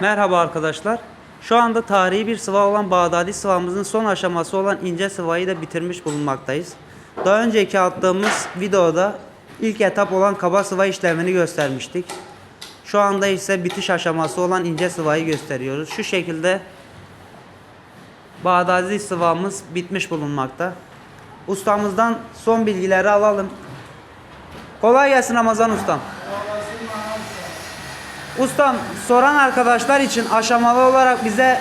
Merhaba arkadaşlar. Şu anda tarihi bir sıva olan Bağdadi sıvamızın son aşaması olan ince sıvayı da bitirmiş bulunmaktayız. Daha önceki attığımız videoda ilk etap olan kaba sıva işlemini göstermiştik. Şu anda ise bitiş aşaması olan ince sıvayı gösteriyoruz. Şu şekilde Bağdadi sıvamız bitmiş bulunmakta. Ustamızdan son bilgileri alalım. Kolay gelsin Ramazan ustam. Ustam soran arkadaşlar için aşamalı olarak bize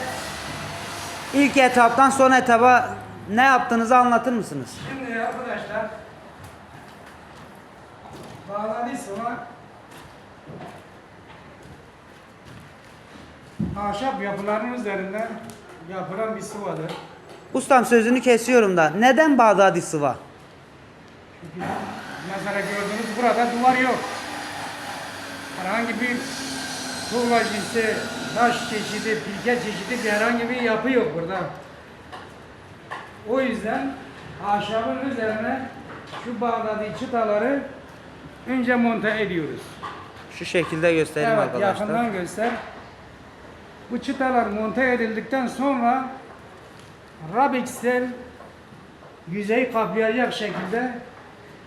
ilk etaptan son etaba ne yaptığınızı anlatır mısınız? Şimdi arkadaşlar bağladı sonra ahşap yapıların üzerinde yapılan bir sıvadır. Ustam sözünü kesiyorum da neden Bağdadi sıva? Mesela gördüğünüz burada duvar yok. Herhangi bir tuğla cinsi, taş çeşidi, pilke çeşidi bir herhangi bir yapı yok burada. O yüzden ahşabın üzerine şu bağladığı çıtaları önce monte ediyoruz. Şu şekilde göstereyim evet, arkadaşlar. yakından göster. Bu çıtalar monte edildikten sonra Rabix'ten yüzeyi kaplayacak şekilde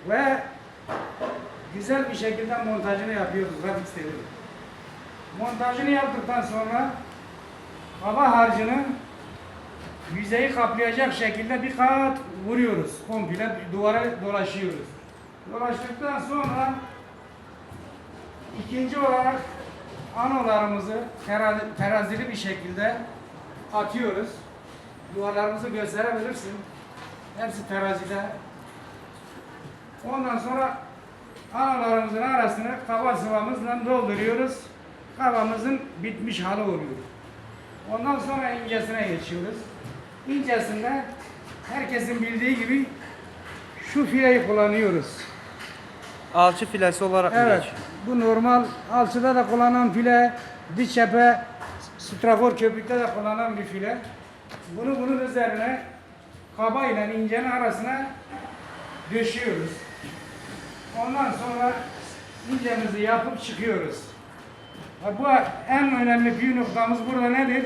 ve güzel bir şekilde montajını yapıyoruz Rabix'ten. Montajını yaptıktan sonra hava harcını yüzeyi kaplayacak şekilde bir kat vuruyoruz. Komple duvara dolaşıyoruz. Dolaştıktan sonra İkinci olarak anolarımızı terazi, terazili bir şekilde atıyoruz. Duvarlarımızı gösterebilirsin. Hepsi terazide. Ondan sonra anolarımızın arasını kaba sıvamızla dolduruyoruz. Kavamızın bitmiş hali oluyor. Ondan sonra incesine geçiyoruz. İncesinde herkesin bildiği gibi şu fileyi kullanıyoruz. Alçı filesi olarak mı Evet. geçiyor? Bu normal alçıda da kullanılan file, diş çepe, strafor köpükte de kullanılan bir file. Bunu bunun üzerine kaba ile incenin arasına döşüyoruz. Ondan sonra incemizi yapıp çıkıyoruz. Bu en önemli bir noktamız burada nedir?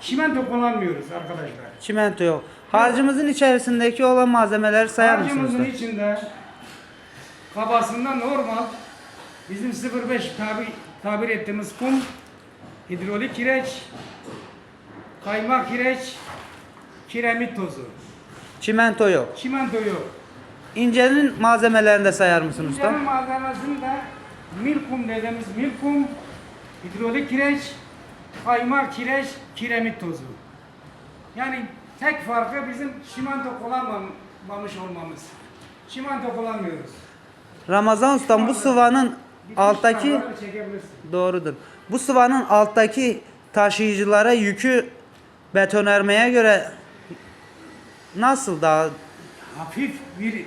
Çimento kullanmıyoruz arkadaşlar. Çimento yok. Harcımızın içerisindeki olan malzemeleri sayar mısınız? Harcımızın içinde kabasında normal bizim 05 tabi, tabir ettiğimiz kum, hidrolik kireç, kaymak kireç, kiremit tozu. Çimento yok. Çimento yok. İncenin malzemelerini de sayar mısın usta? İncenin malzemesinde mil kum dediğimiz mil kum, hidrolik kireç, kaymak kireç, kiremit tozu. Yani tek farkı bizim çimento kullanmamış olmamız. Çimento kullanmıyoruz. Ramazan ustam bu sıvanın alttaki doğrudur. Bu sıvanın alttaki taşıyıcılara yükü betonarmeye göre nasıl daha hafif bir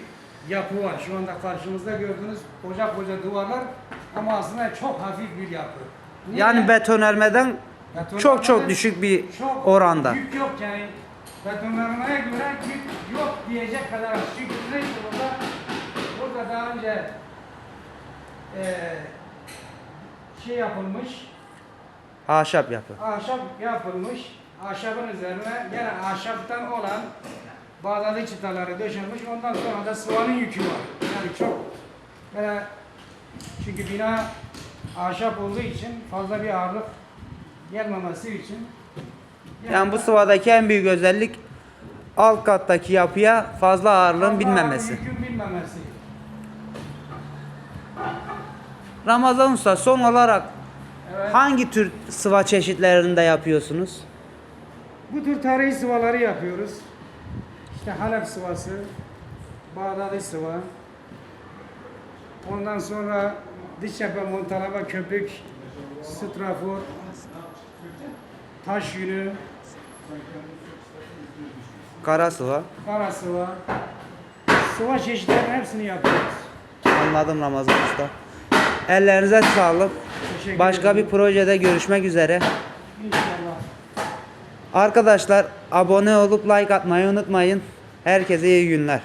yapı var. Şu anda karşımızda gördüğünüz koca koca duvarlar ama aslında çok hafif bir yapı. Niye? yani betonarmeden Betonarmeden çok çok düşük bir çok oranda. Yük yok yani. Betonarmaya göre yük yok diyecek kadar. Çünkü neyse burada, burada daha önce eee şey yapılmış, Ahşap yapı. ahşap yapılmış. Ahşabın üzerine gene ahşaptan olan bağdalı çıtaları döşenmiş. Ondan sonra da sıvanın yükü var. Yani çok böyle çünkü bina ahşap olduğu için fazla bir ağırlık gelmemesi için Yani bu sıvadaki en büyük özellik alt kattaki yapıya fazla ağırlığın fazla binmemesi. binmemesi. Ramazan usta son olarak Evet. hangi tür sıva çeşitlerinde yapıyorsunuz? Bu tür tarihi sıvaları yapıyoruz. İşte Halep sıvası, Bağdadi sıva. Ondan sonra dış cephe montalama köpük, strafor, taş yünü, Kara sıva. kara sıva. Sıva çeşitlerinin hepsini yapıyoruz. Anladım Ramazan usta. Ellerinize sağlık. Teşekkür Başka bir ederim. projede görüşmek üzere. İnşallah. Arkadaşlar abone olup like atmayı unutmayın. Herkese iyi günler.